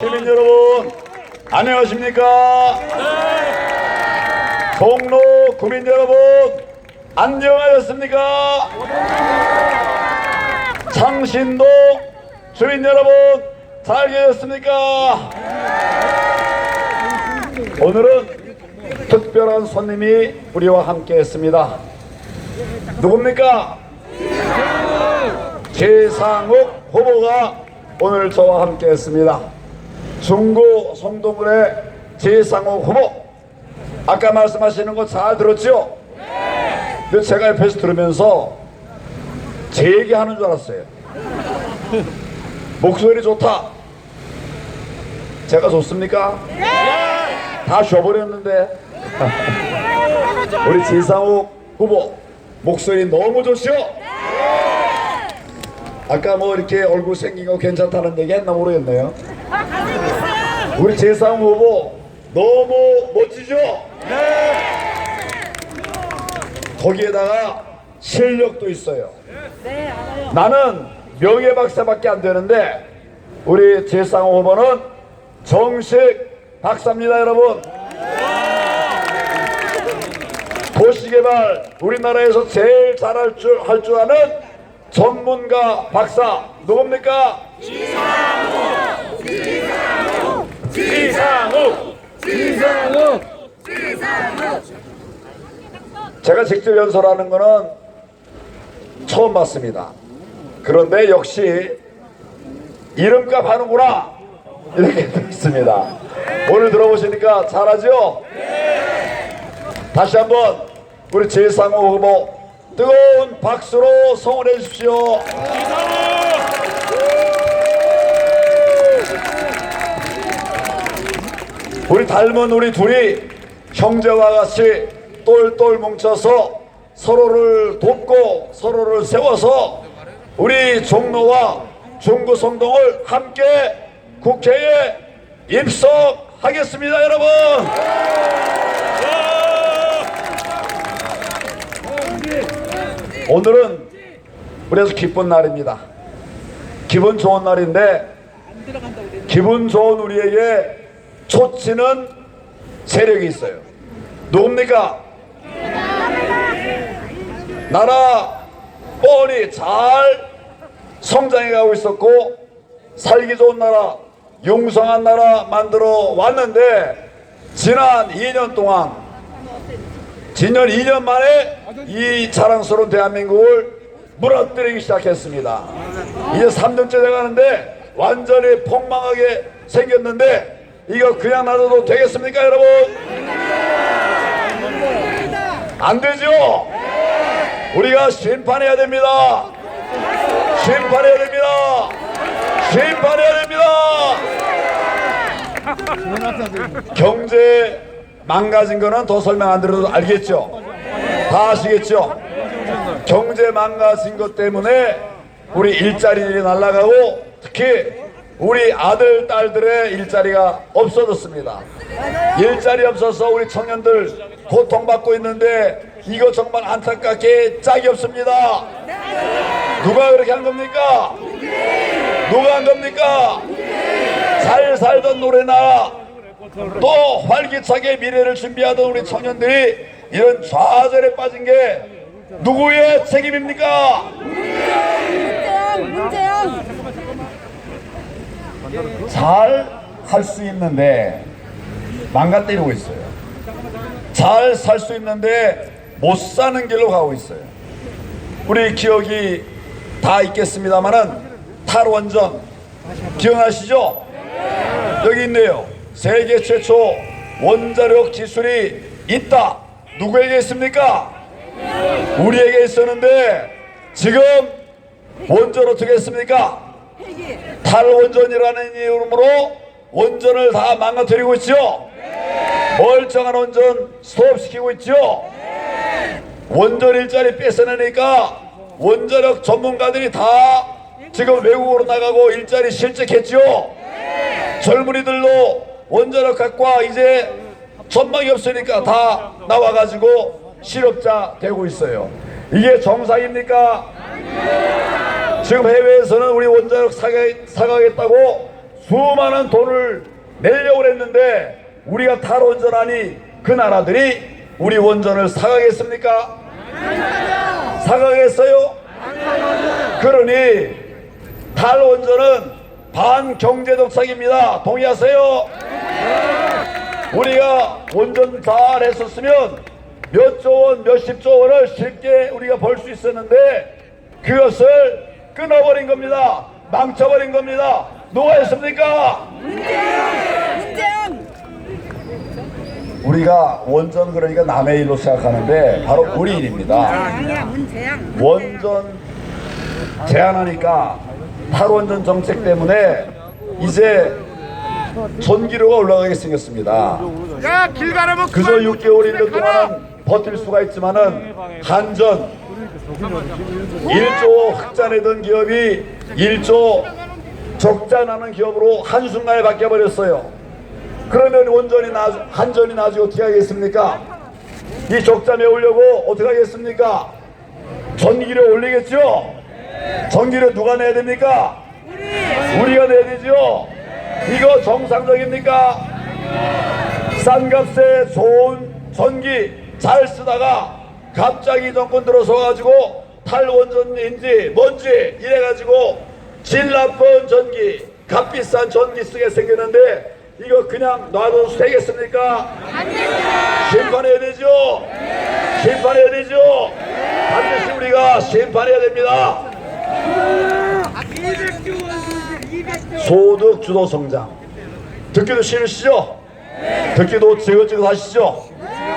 시민 여러분 안녕하십니까? 종로 구민 여러분 안녕하셨습니까? 창신동 주민 여러분 잘 계셨습니까? 오늘은 특별한 손님이 우리와 함께 했습니다. 누굽니까? 최상욱 후보가 오늘 저와 함께 했습니다. 중구 성동구의 최상욱 후보 아까 말씀하시는 거 잘 들었죠? 근데 제가 옆에서 들으면서 제 얘기하는 줄 알았어요. 목소리 좋다. 제가 좋습니까? 다 쉬어버렸는데 우리 최상욱 후보 목소리 너무 좋죠? 아까 뭐 이렇게 얼굴 생긴 거 괜찮다는 얘기 했나 모르겠네요. 우리 재상 후보 너무 멋지죠? 거기에다가 실력도 있어요. 나는 명예 박사밖에 안 되는데 우리 재상 후보는 정식 박사입니다, 여러분. 도시개발 우리나라에서 제일 잘할 줄 할 줄 아는 전문가 박사 누굽니까? 이 상욱 제가 직접 연설하는 거는 처음 봤습니다. 그런데 역시 이름값 하는구나 이렇게 들었습니다. 오늘 들어보시니까 잘하죠? 다시 한번 우리 재상호 후보 뜨거운 박수로 성원해 주십시오. 우리 닮은 우리 둘이 형제와 같이 똘똘 뭉쳐서 서로를 돕고 서로를 세워서 우리 종로와 중구 성동을 함께 국회에 입석하겠습니다 여러분. 오늘은 그래서 기쁜 날입니다. 기분 좋은 날인데 기분 좋은 우리에게 솟치는 세력이 있어요. 누굽니까? 나라 뻔히 잘 성장해 가고 있었고 살기 좋은 나라, 용성한 나라 만들어 왔는데 지난 2년 동안 지난 2년 만에 이 자랑스러운 대한민국을 무너뜨리기 시작했습니다. 이제 3년째 돼가는데 완전히 폭망하게 생겼는데 이거 그냥 놔둬도 되겠습니까 여러분? 안 되죠? 우리가 심판해야 됩니다. 심판해야 됩니다. 심판해야 됩니다. 경제 망가진 거는 더 설명 안 드려도 알겠죠? 다 아시겠죠? 경제 망가진 것 때문에 우리 일자리들이 날아가고 특히 우리 아들, 딸들의 일자리가 없어졌습니다. 일자리 없어서 우리 청년들 고통받고 있는데 이거 정말 안타깝게 짝이 없습니다. 누가 그렇게 한 겁니까? 누가 한 겁니까? 잘 살던 노래나 또 활기차게 미래를 준비하던 우리 청년들이 이런 좌절에 빠진 게 누구의 책임입니까? 문재영, 문재영. 잘 할 수 있는데 망가뜨리고 있어요. 잘 살 수 있는데 못 사는 길로 가고 있어요. 우리 기억이 다 있겠습니다만은 탈원전 기억나시죠? 여기 있네요. 세계 최초 원자력 기술이 있다. 누구에게 있습니까? 우리에게 있었는데 지금 원전 어떻게 했습니까? 탈원전이라는 이름으로 원전을 다 망가뜨리고 있죠. 멀쩡한 원전 스톱시키고 있죠. 원전 일자리 뺏어내니까 원자력 전문가들이 다 지금 외국으로 나가고 일자리 실직했죠. 젊은이들도 원자력학과 이제 전망이 없으니까 다 나와가지고 실업자 되고 있어요. 이게 정상입니까? 지금 해외에서는 우리 원자력 사가, 사가겠다고 수많은 돈을 내려고 했는데 우리가 탈원전하니 그 나라들이 우리 원전을 사가겠습니까? 사가겠어요? 그러니 탈원전은 반경제 정책입니다. 동의하세요? 우리가 원전 잘 했었으면 몇조 원, 몇십 조 원을 쉽게 우리가 벌 수 있었는데 그것을 끊어버린 겁니다. 망쳐버린 겁니다. 누가 했습니까? 문재영 우리가 원전 그러니까 남의 일로 생각하는데 바로 우리 일입니다. 아니야 원전 제한하니까 탈원전 정책 때문에 이제 전기료가 올라가게 생겼습니다. 야, 길 가려면 그저 6개월 1년 동안은 버틸 수가 있지만은 한전 1조 흑자내던 기업이 1조 적자 나는 기업으로 한순간에 바뀌어버렸어요. 그러면 원전이 나 한전이 나중에 어떻게 하겠습니까? 이 적자 메우려고 어떻게 하겠습니까? 전기료 올리겠죠? 전기료 누가 내야 됩니까? 우리가 내야 되죠? 이거 정상적입니까? 싼 값에 좋은 전기 잘 쓰다가 갑자기 정권 들어서 가지고 탈원전인지 뭔지 이래가지고 질 나쁜 전기 값비싼 전기 쓰게 생겼는데 이거 그냥 놔둬도 되겠습니까? 심판해야 되죠? 심판해야 되죠? 반드시 우리가 심판해야 됩니다. 소득 주도 성장 듣기도 싫으시죠? 듣기도 지긋지긋 하시죠?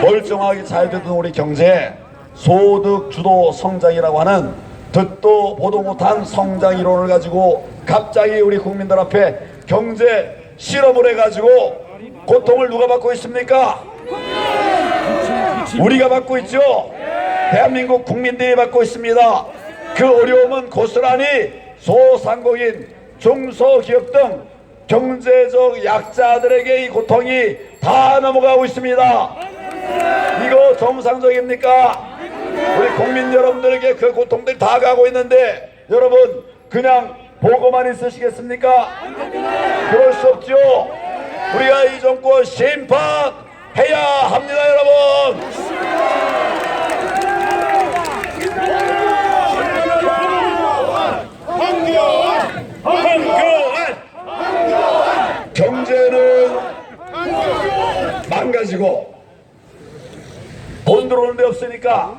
멀쩡하게 잘 되던 우리 경제 소득 주도 성장이라고 하는 듣도 보도 못한 성장 이론을 가지고 갑자기 우리 국민들 앞에 경제 실험을 해가지고 고통을 누가 받고 있습니까? 우리가 받고 있죠. 대한민국 국민들이 받고 있습니다. 그 어려움은 고스란히 소상공인, 중소기업 등 경제적 약자들에게 이 고통이 다 넘어가고 있습니다. 이거 정상적입니까? 우리 국민 여러분들에게 그 고통들이 다 가고 있는데 여러분 그냥 보고만 있으시겠습니까? 그럴 수 없죠. 우리가 이 정권 심판해야 합니다, 여러분. 경제는 망가지고 돈 들어오는 데 없으니까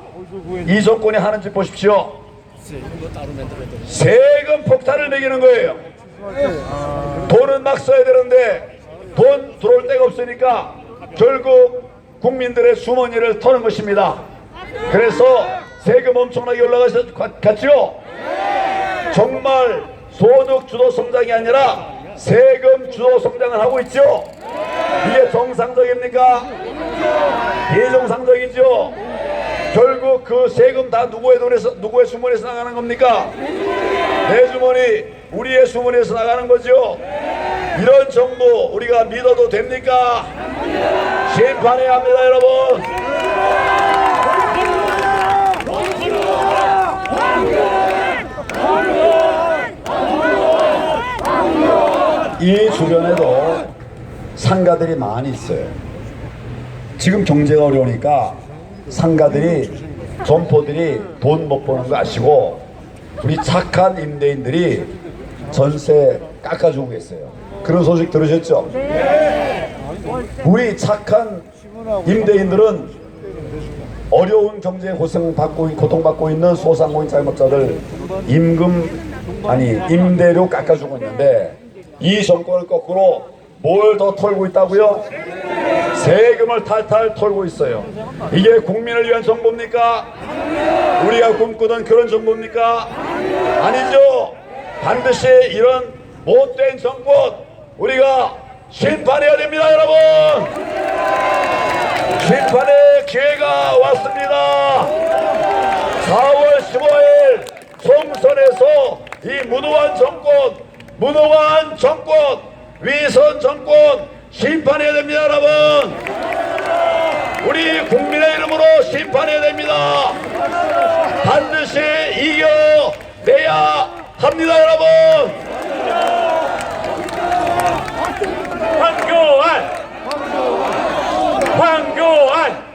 이 정권이 하는 짓 보십시오. 세금 폭탄을 매기는 거예요. 돈은 막 써야 되는데 돈 들어올 데가 없으니까 결국 국민들의 주머니를 터는 것입니다. 그래서 세금 엄청나게 올라갔죠? 정말 소득 주도 성장이 아니라 세금 주도 성장을 하고 있죠? 이게 정상적입니까? 비정상적이죠? 결국 그 세금 다 누구의 돈에서 누구의 주머니에서 나가는 겁니까? 내 주머니, 우리의 주머니에서 나가는 거죠. 이런 정부 우리가 믿어도 됩니까? 심판해야 합니다, 여러분. 이 주변에도 상가들이 많이 있어요. 지금 경제가 어려우니까 상가들이 점포들이 돈 못 버는 거 아시고 우리 착한 임대인들이 전세 깎아주고 계세요. 그런 소식 들으셨죠? 우리 착한 임대인들은 어려운 경제 고생 받고 고통 받고 있는 소상공인 자영업자들 임금 아니 임대료 깎아주고 있는데 이 정권을 거꾸로 뭘 더 털고 있다고요? 세금을 탈탈 털고 있어요. 이게 국민을 위한 정부입니까? 우리가 꿈꾸던 그런 정부입니까? 아니죠. 반드시 이런 못된 정권 우리가 심판해야 됩니다, 여러분. 심판의 기회가 왔습니다. 4월 15일 총선에서 이 무능한 정권, 무능한 정권, 위선 정권 심판해야 됩니다 여러분. 우리 국민의 이름으로 심판해야 됩니다. 반드시 이겨내야 합니다 여러분. 황교안. 황교안.